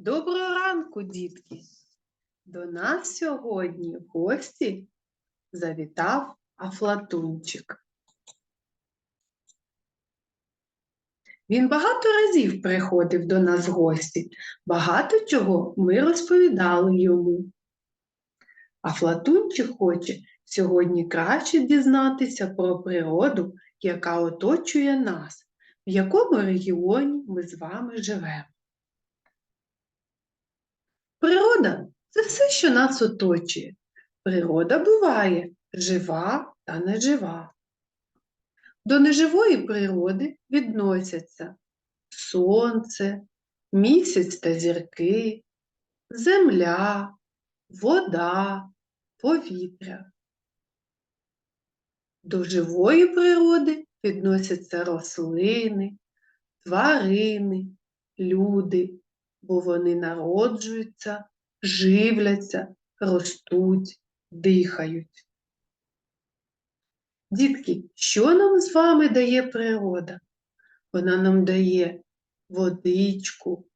Доброго ранку, дітки! До нас сьогодні в гості завітав Афлатунчик. Він багато разів приходив до нас в гості, багато чого ми розповідали йому. Афлатунчик хоче сьогодні краще дізнатися про природу, яка оточує нас, в якому регіоні ми з вами живемо. Природа це все, що нас оточує. Природа буває жива та нежива. До неживої природи відносяться сонце, місяць та зірки, земля, вода, повітря. До живої природи відносяться рослини, тварини, люди, бо вони народжуються, живляться, ростуть, дихають. Дітки, що нам з вами дає природа? Вона нам дає водичку,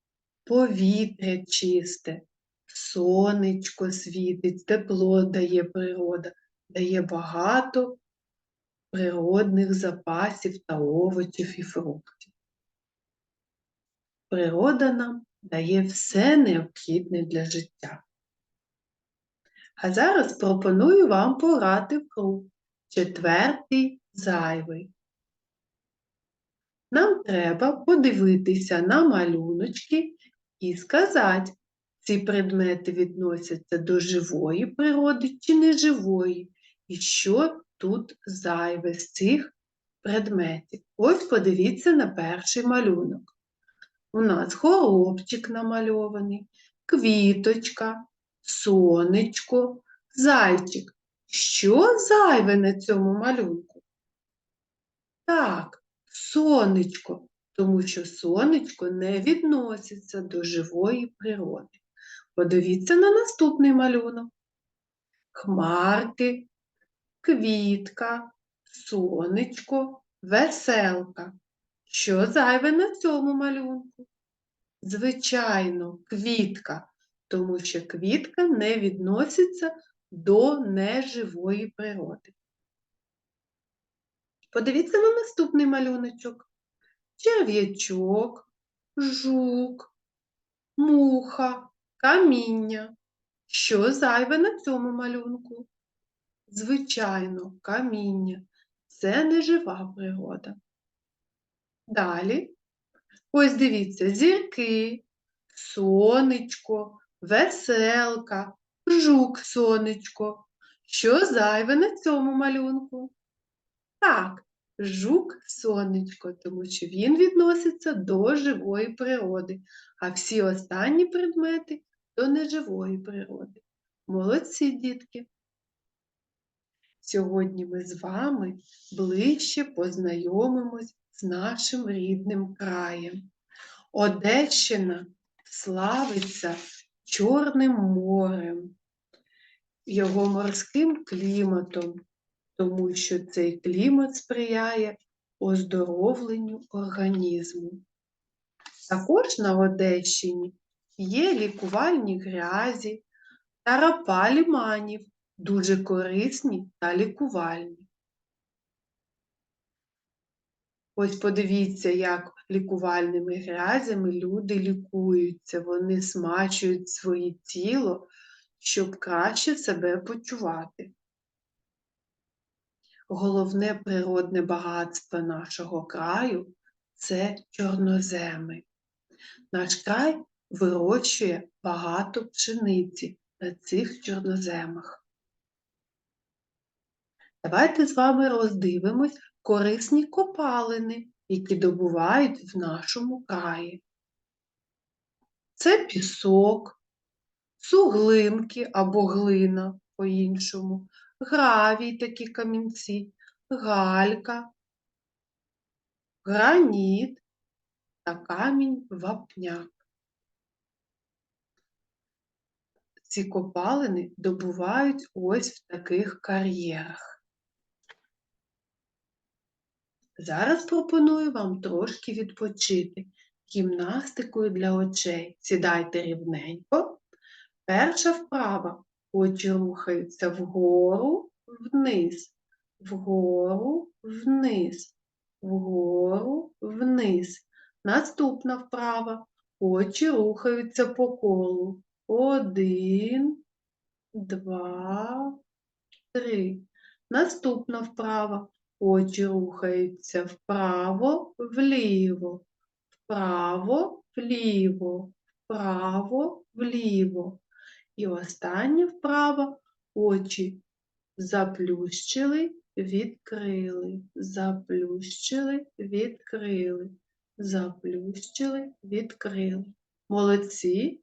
повітря чисте, сонечко світить, тепло дає природа, дає багато природних запасів та овочів і фруктів. Природа нам дає все необхідне для життя. А зараз пропоную вам пограти в гру четвертий зайвий. Нам треба подивитися на малюночки і сказати, ці предмети відносяться до живої природи чи неживої, і що тут зайве з цих предметів. Ось подивіться на перший малюнок. У нас горобчик намальований, квіточка, сонечко, зайчик. Що зайве на цьому малюнку? Так, сонечко, тому що сонечко не відноситься до живої природи. Подивіться на наступний малюнок. Хмарки, квітка, сонечко, веселка. Що зайве на цьому малюнку? Звичайно, квітка, тому що квітка не відноситься до неживої природи. Подивіться на наступний малюночок. Черв'ячок, жук, муха, каміння. Що зайве на цьому малюнку? Звичайно, каміння. Це нежива природа. Далі, ось дивіться, зірки, сонечко, веселка, жук сонечко. Що зайве на цьому малюнку? Так, жук сонечко, тому що він відноситься до живої природи, а всі останні предмети до неживої природи. Молодці, дітки! Сьогодні ми з вами ближче познайомимось нашим рідним краєм. Одещина славиться Чорним морем, його морським кліматом, тому що цей клімат сприяє оздоровленню організму. Також на Одещині є лікувальні грязі та рапа ліманів, дуже корисні та лікувальні. Ось подивіться, як лікувальними грязями люди лікуються, вони смачують своє тіло, щоб краще себе почувати. Головне природне багатство нашого краю це чорноземи. Наш край вирощує багато пшениці на цих чорноземах. Давайте з вами роздивимось корисні копалини, які добувають в нашому краї. Це пісок, суглинки або глина по-іншому, гравій такі камінці, галька, граніт та камінь вапняк. Ці копалини добувають ось в таких кар'єрах. Зараз пропоную вам трошки відпочити. гімнастикою для очей. Сідайте рівненько. Перша вправа. Очі рухаються вгору, вниз, вгору, вниз, вгору, вниз. Наступна вправа. Очі рухаються по колу. Один, два, три. Наступна вправа. Очі рухаються вправо, вліво, вправо, вліво, вправо, вліво. І остання вправа. Очі заплющили, відкрили, заплющили, відкрили, заплющили, відкрили. Молодці.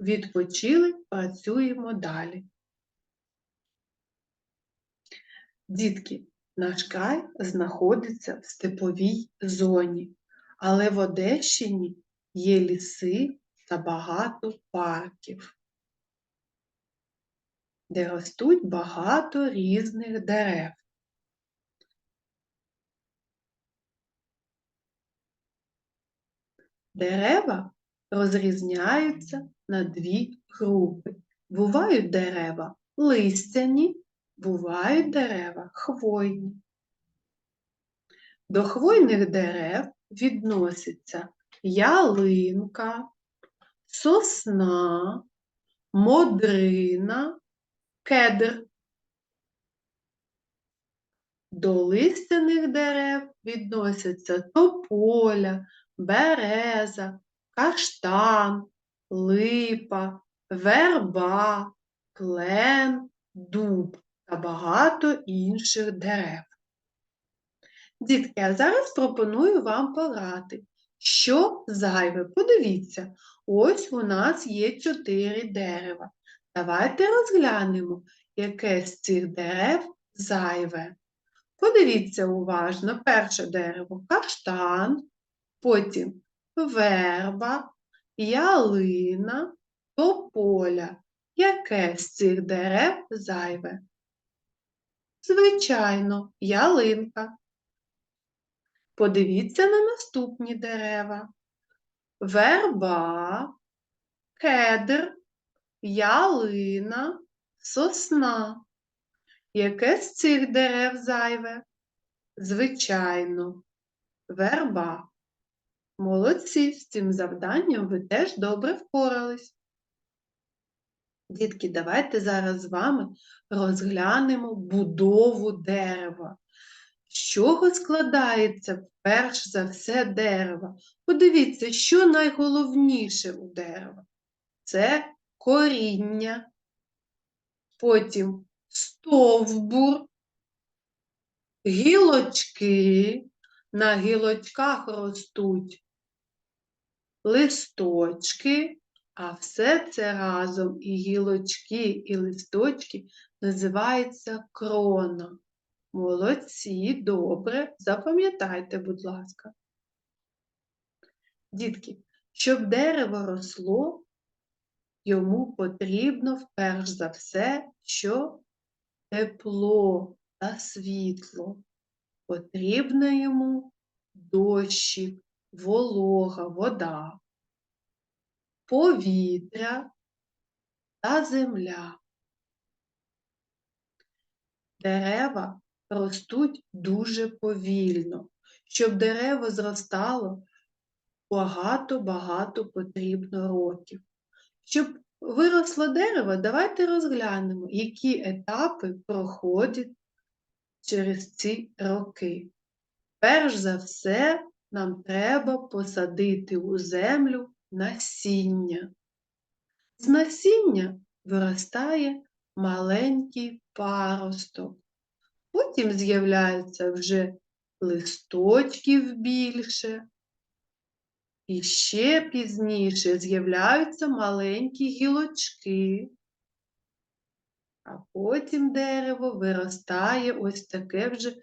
Відпочили, працюємо далі. Дітки, наш край знаходиться в степовій зоні, але в Одещині є ліси та багато парків, де ростуть багато різних дерев. Дерева розрізняються на дві групи. Бувають дерева листяні, бувають дерева хвойні. До хвойних дерев відносяться ялинка, сосна, модрина, кедр. До листяних дерев відносяться тополя, береза, каштан, липа, верба, клен, дуб та багато інших дерев. Дітки, а зараз пропоную вам пограти. Що зайве? Подивіться, ось у нас є чотири дерева. Давайте розглянемо, яке з цих дерев зайве. Подивіться уважно, перше дерево каштан, потім верба, ялина, тополя. Яке з цих дерев зайве? Звичайно, ялинка. Подивіться на наступні дерева. Верба, кедр, ялина, сосна. Яке з цих дерев зайве? Звичайно, верба. Молодці, з цим завданням ви теж добре впорались. Дітки, давайте зараз з вами розглянемо будову дерева. З чого складається перш за все дерево? Подивіться, що найголовніше у дерева. Це коріння, потім стовбур, гілочки. На гілочках ростуть листочки, а все це разом і гілочки, і листочки називається крона. Молодці, добре, запам'ятайте, будь ласка. Дітки, щоб дерево росло, йому потрібно перш за все, що тепло та світло. Потрібно йому дощик, волога, вода, повітря та земля. Дерева ростуть дуже повільно. Щоб дерево зростало, багато-багато потрібно років. Щоб виросло дерево, давайте розглянемо, які етапи проходять через ці роки. Перш за все, нам треба посадити у землю насіння. З насіння виростає маленький паросток. Потім з'являються вже листочків більше. І ще пізніше з'являються маленькі гілочки. А потім дерево виростає ось таке вже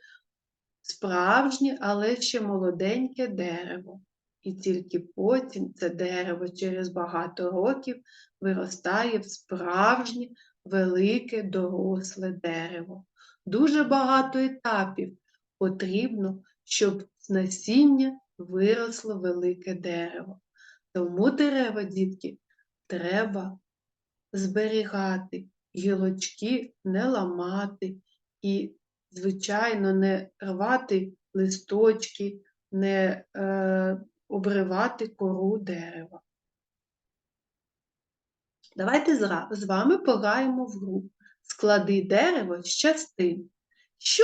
справжнє, але ще молоденьке дерево. І тільки потім це дерево через багато років виростає в справжнє велике доросле дерево. Дуже багато етапів потрібно, щоб з насіння виросло велике дерево. Тому дерева, дітки, треба зберігати, гілочки не ламати і, звичайно, не рвати листочки, не е, обривати кору дерева. Давайте з вами пограємо в гру. Склади дерево з частин. Що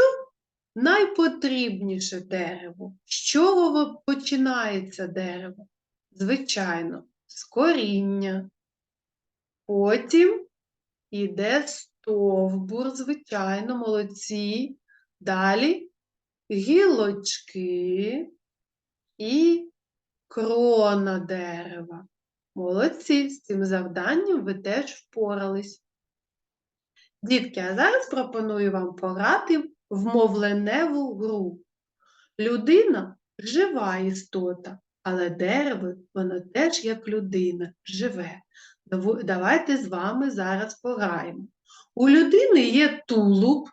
найпотрібніше дерево? З чого починається дерево? Звичайно, з коріння. Потім іде стовбур, звичайно, молодці. Далі гілочки і крона дерева. Молодці, з цим завданням ви теж впорались. Дітки, а зараз пропоную вам пограти в мовленеву гру. Людина жива істота, але дерево, воно теж як людина, живе. Давайте з вами зараз пограємо. У людини є тулуб,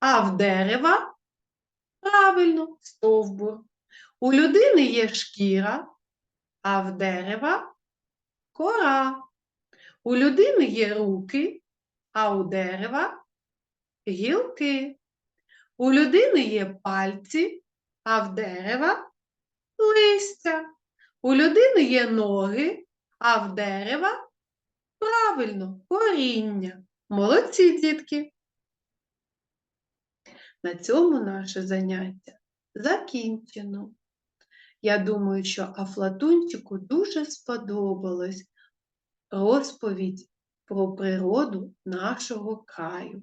а в дерева правильно стовбур. У людини є шкіра, а в дерева кора. У людини є руки, а у дерева гілки. У людини є пальці, а в дерева листя. У людини є ноги, а в дерева правильно коріння. Молодці, дітки! На цьому наше заняття закінчено. Я думаю, що Афлатунчику дуже сподобалась розповідь про природу нашого краю.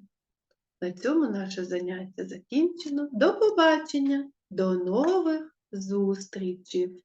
На цьому наше заняття закінчено. До побачення, до нових зустрічей!